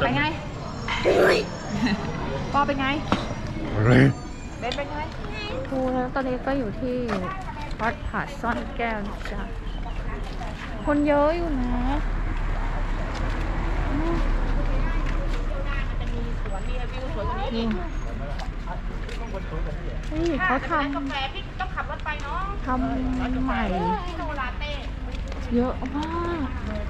เป็นไงปอเป็นไง เบนเป็นไงครูแล้วตอนนี้ก็อยู่ที่วัดผาดซ่อนแก้วนะจ้ะคนเยอะอยู่นะนี่นี่เขาทำกาแฟพี่ต้องขับรถไปเนาะทำใหม่โนลาเต้เยอะมาก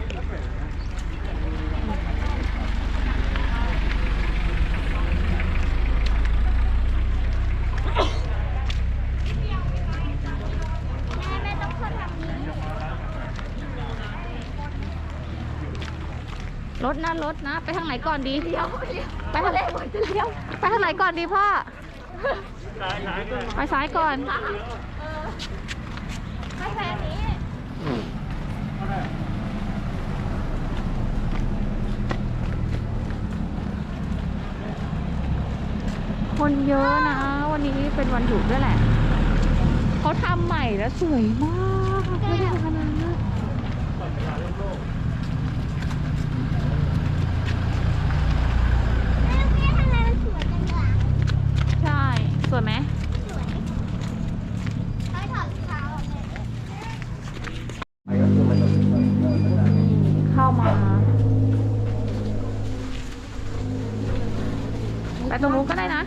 รถนะรถนะ ไปทางไหนก่อนดีเลี้ยวไปทางไหนก่อนจะเลี้ยวไปทางไหนก่อนดีพ่อไปซ้ายก่อนไม่แพ้นี้คนเยอะนะ วันนี้เป็นวันหยุดด้วยแหละ เขาทำใหม่แล้วสวยมากไม่ได้ขนาดนั้น แม่พี่ทำไมมันสวยจังล่ะ ใช่ สวยไหม สวยเขาถอดเท้าออกเลย เข้ามา ไป ตรงนู้นก็ได้นะ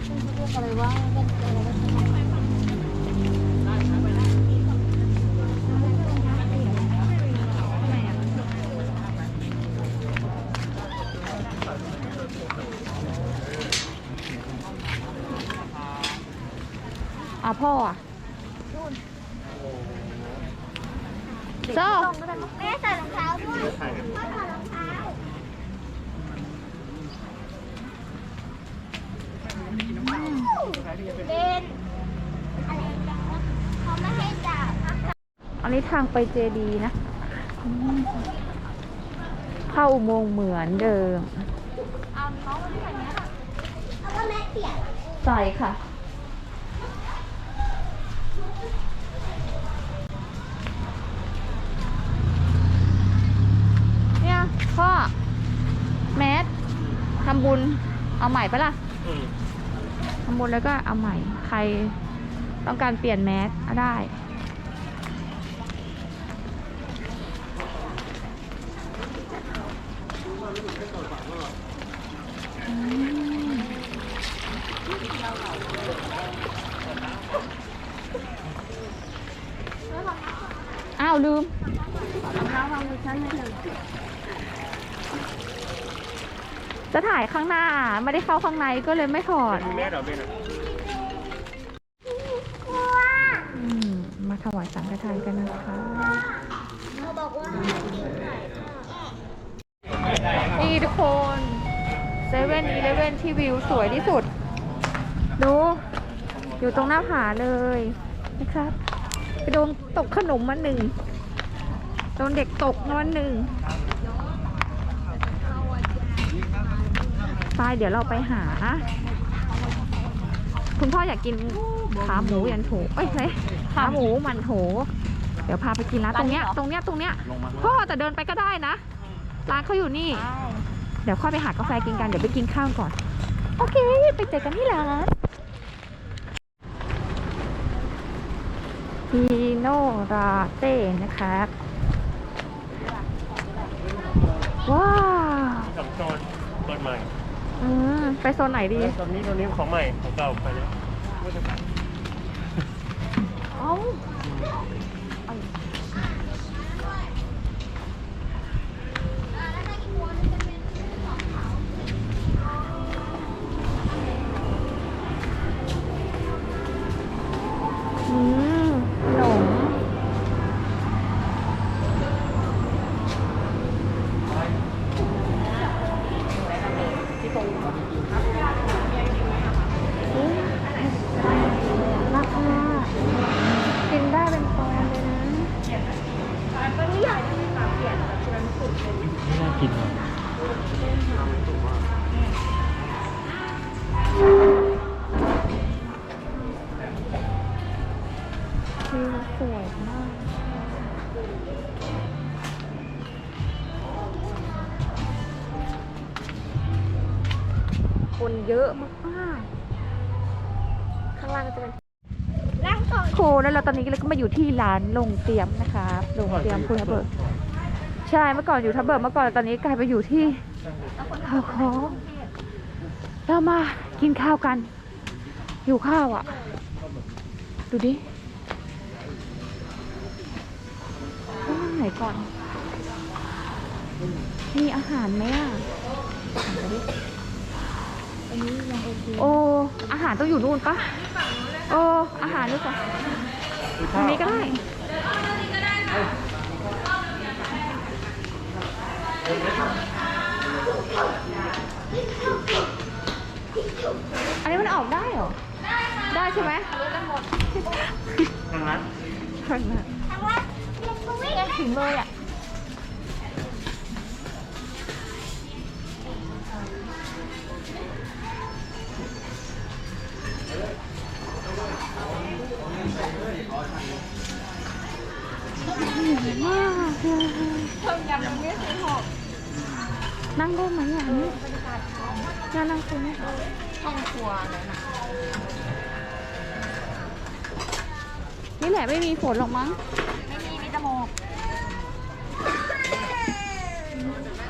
อะไรวะเป็นอะไรวะอะพ่ออะโซ่แม่ใส่รองเท้าด้วยพ่อถอดรอง เป็นอะไรจังวะเขาไม่ให้จับอันนี้ทางไปเจดีนะ เข้าอุโมงค์เหมือนเดิมเอาน้องมาที่ไหนเนี่ยเอาว่าแม่เปียกใส่ค่ะ เนี่ยพ่อแมสทำบุญเอาใหม่ปะล่ะ ทำบุญแล้วก็เอาใหม่ ใครต้องการเปลี่ยนแมสก็ได้อ้าวลืม จะถ่ายข้างหน้าไม่ได้เข้าข้างในก็เลยไม่ถอดแม่เราเป็นอืมมาถวายสังฆทานกันนะคะเขาบอกว่านี่ทุกคนเซเว่นอีเลเว่นที่วิวสวยที่สุด ดู อยู่ตรงหน้าผาเลยนะครับ ไปโดนตกขนมมาหนึ่งโดนเด็กตกมาหนึ่ง ไปเดี๋ยวเราไปหา คุณพ่ออยากกินขาหมูยันโถเอ้ยไหนขาหมูมันโถ เดี๋ยวพาไปกินร้านตรงเนี้ย ตรงเนี้ย ตรงเนี้ย พ่อแต่เดินไปก็ได้นะ ร้านเขาอยู่นี่ เดี๋ยวค่อยไปหากาแฟกินกัน เดี๋ยวไปกินข้าวก่อน โอเค ไปเจอกันที่ร้านพีโนราเต้นะครับว้าวสองโซนเปิดใหม่อืมไปโซนไหนดีตอนนี้ตอนนี้ของใหม่ของเก่าไปแล้วเอ้า อื วิวสวยมากอคนเยอะมากๆข้างล่างก็จะเป็นร่างก่อนโคแล้วเราตอนนี้เราก็มาอยู่ที่ร้านลงเตรียมนะคะลงเตรียมคุณทับเบิร์ใช่เมื่อก่อนอยู่ทับเบิร์เมื่อก่อนตอนนี้กลายไปอยู่ที่ข้าวของเรามากินข้าวกัน อยู่ข้าวอะ ดูดิต้องนั่ง ไหนก่อน มีอาหารไหมอะโอ้อาหารต้องอยู่นู่นปะโอ้อาหารด้วยก่อนทางนี้ก็ได้อันนี้มันออกได้เหรอ ได้ใช่ไหมทางร้านทางนั้นทางว่า เล็กก็วิ่งถึงเลยอะมากเลยนั่งได้ไหมอะนี่น่านั่งคุยไหมห้องครัวเลยนะนี่แหละไม่มีฝนหรอกมั้ง ไม่มีมีจมูก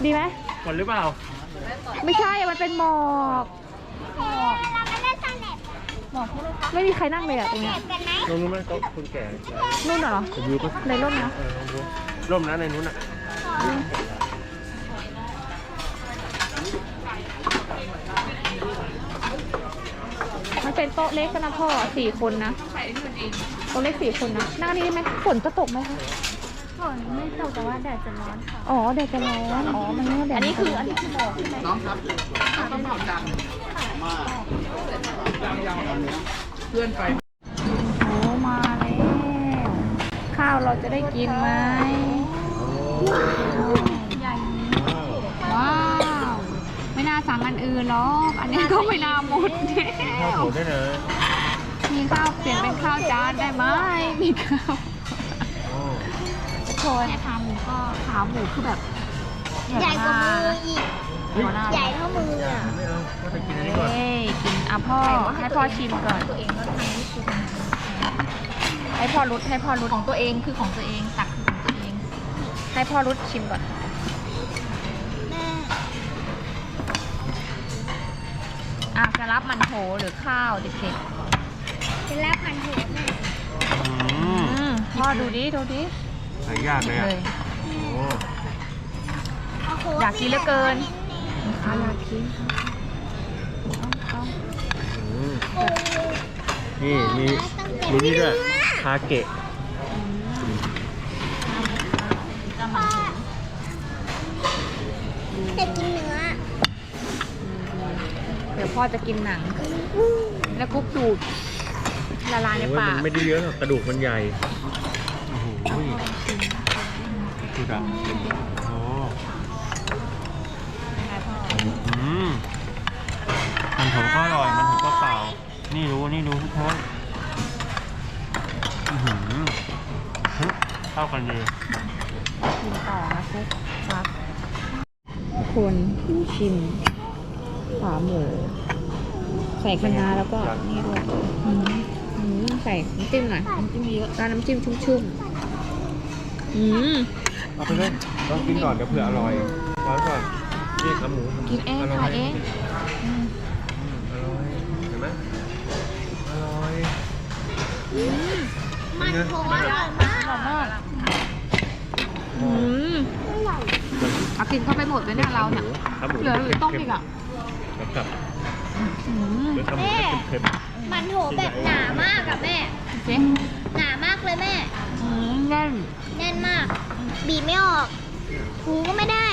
ดีไหมฝนหรือเปล่า ไม่ใช่ มันเป็นหมอกเราไม่ได้สแนปหมอกไม่มีใครนั่งเลยอะตรงแนเนี้ยปกันไหมลงนู้นไหมโต๊ะคนแก่นู่นเหรอ ผมวิวปะในร่มนะ เออลองดูร่มนะในนู้นอะมันเป็นโต๊ะเล็กกันนะพ่อสี่คนนะโต๊ะเล็กสี่คนนะ นั่งนี่ได้ไหมฝนจะตกไหมคะ ฝนไม่ตกแต่ว่าแดดจะร้อนค่ะอ๋อแดดจะร้อนอ๋อมันไม่ว่าแดดอันนี้คืออันนี้คือหมอกใช่ไหมโอ้มาแล้วข้าวเราจะได้กินไหมใหญ่ว้าว ไม่น่าสั่งอันอื่นหรอกอันนี้ก็ไม่น่าหมดข้าวโพดได้เลยมีข้าวเปลี่ยนเป็นข้าวจานได้ไหมมีข้าว โอ้โชยขาหมูก็ขาหมูคือแบบใหญ่กว่ามืออีกหัวหน้าใหญ่เท่ามืออะไม่เอาก็จะกินอันนี้ก่อนเอ้ยกินอะพ่อให้พ่อชิมก่อนตัวเองก็ทำไม่ถูกให้พ่อรุดให้พ่อรุดของตัวเองคือของตัวเองตักคือของตัวเอง ให้พ่อรุดชิมก่อนแม่อะจะรับมันโถหรือข้าวเด็กเป็นลาบพันหัวแม่อืๆมอืมพ่อดูดิดูดิ หายากเลยอะเลยโอ้อยากกินเหลือเกินข้าวอยากกินเอาอืมโอ้นี่มีมีนี่ด้วยคาเกะพ่อจะกินเนื้อเดี๋ยวพ่อจะกินหนัง แล้วกุ๊กดูดละลายในโอ้ยปามักนไม่ได้เยอะหรอกกระดูกมันใหญ่ โอ้โหดูดับโอ้อืมมันโถก็อร่อย มันโถก็เปล่า นี่รู้ นี่รู้ทุกคนอื้อหือฮึเข้ากันดีชิมต่อนะกุ๊กครับทุกคนชิมขาหมู ใส่คะน้าแล้วก็นี่ด้วยอืมอืมใส่น้ำจิ้มหน่อยน้ำจิ้มเยอะร้านน้ำจิ้มชุ่มๆ อืมเอาไปเลยต้องกินก่อนเดี๋ยวเผื่ออร่อยร้อนก่อนนี่ขาหมูกินเองร่ถ่ายเองอืมอืมอร่อยเห็นไหมอร่อยมันโถอร่อยมากอร่อยมากอืมเอากินเข้าไปหมดเลยเนี่ยเราเนี่ยขาหมูเหลือหรือต้มอีกอะแล้วกับอืมเหลือขาหมูเค็มมันโถแบบหนามากอะแม่เจ๊หนามากเลยแม่อืมแน่นแน่นมาก บีบไม่ออก ถูก็ไม่ได้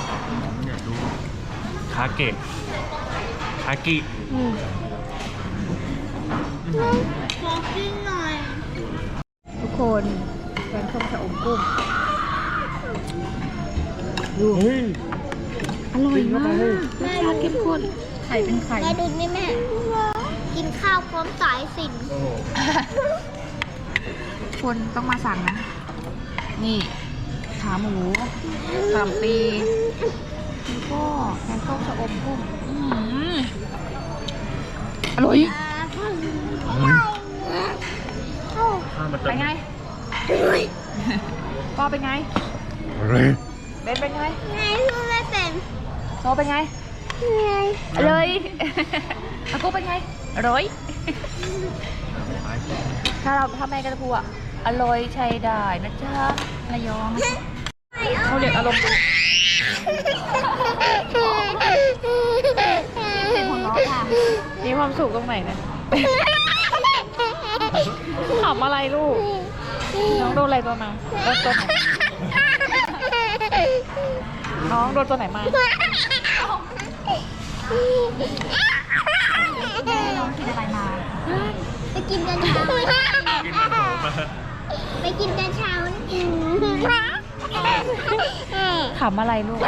ๆเนี่ยดูคาเกะคากิอืมอื้อหือขอกินหน่อย ทุกคนแกงส้มชะอมกุ้งดูเฮ้ยอร่อยมากกิรนสเข้าไปชาติเข้มข้นไข่เป็นไข่แม่ดูนี่แม่ กินข้าวพร้อมสายสิญโอ้โหคนต้องมาสั่งนะ นี่ ขาหมูกะหล่ำปีแล้วก็แกงส้มชะอมกุ้งอื้อหืออร่อยข้าวมันเป็นไงก็เป็นไงเบนเป็นไงไงพูดไม่เป็นโซเป็นไงไงอร่อยอากูเป็นไงอร่อยถ้าเราถ้าแม่ก็จะพูดว่าอร่อยใช้ได้นะจ๊ะระยอง เขาเรียกอารมณ์ดีเป็นหัวเราะค่ะมีความสุขตรงไหนเนี่ยขำอะไรลูก น้องโดนอะไรตัวมาโดนตัวไหนน้องโดนตัวไหนมาน้องกินอะไรมา ไปกินกันเช้ากินมันโถมาไปกินกันเช้า ขำอะไรลูก